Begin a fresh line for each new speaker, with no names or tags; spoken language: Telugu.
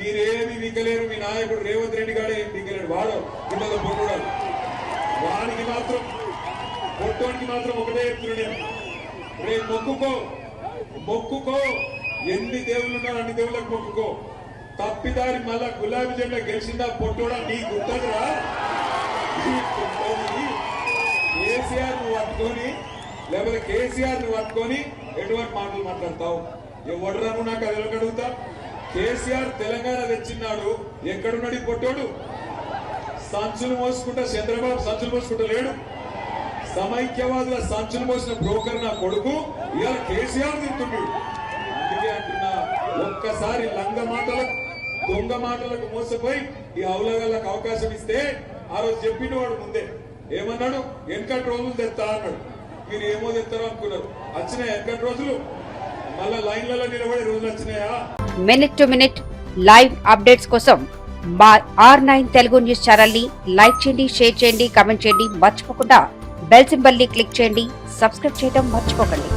మీరేమి వికలేరు మీ నాయకుడు రేవంత్ రెడ్డి గాడే ఏం వికలేడు వాడు పిల్లల పొట్టుడాడు వానికి మాత్రం పొట్టోనికి మాత్రం ఒకటే చెప్తున్నాడు రేపు మొక్కుకో. మొక్కుకో. ఎన్ని దేవుళ్ళు ఉన్నారు అన్ని దేవుళ్ళకి మొక్కుకో. తప్పిదారి మళ్ళా గులాబీ జెండా గెలిచిందా పొట్టోడా నీ గుర్తదురా? కేసీఆర్ నువ్వు పట్టుకొని లేకపోతే కేసీఆర్ నువ్వు పట్టుకొని ఎటువంటి మాటలు మాట్లాడతావు? ఎవడరా నాకు అది అడుగుతా? కేసీఆర్ తెలంగాణ తెచ్చిన్నాడు. ఎక్కడున్నాడు ఈ పొట్టోడు? సంచులు మోసుకుంటా చంద్రబాబు సంచులు మోసుకుంటా లేడు. సమైక్యవాదుల సంచులు మోసిన బ్రోకర్ నా కొడుకు. ఇవాళ కేసీఆర్ తింటున్నాడు అందుకే అంటున్నా ఒక్కసారి లంగ మాటలకు దొంగ మాటలకు మోసపోయి ఈ అవులగాళ్ళకు అవకాశం ఇస్తే ఆ రోజు చెప్పిన వాడు ముందే. ఏమన్నాడు? వెనకటి రోజులు తెస్తా అన్నాడు. మీరు ఏమో తెస్తారో అనుకున్నారు. వచ్చినాయి వెనకటి రోజులు? మళ్ళా లైన్లలో నిలబడే రోజులు వచ్చినాయా?
Minute to minute live updates కోసం మా ఆర్ నైన్ తెలుగు న్యూస్ ఛానల్ని లైక్ చేయండి షేర్ చేయండి కామెంట్ చేయండి. మర్చిపోకుండా బెల్ సింబల్ని క్లిక్ చేయండి. సబ్స్క్రైబ్ చేయడం మర్చిపోకండి.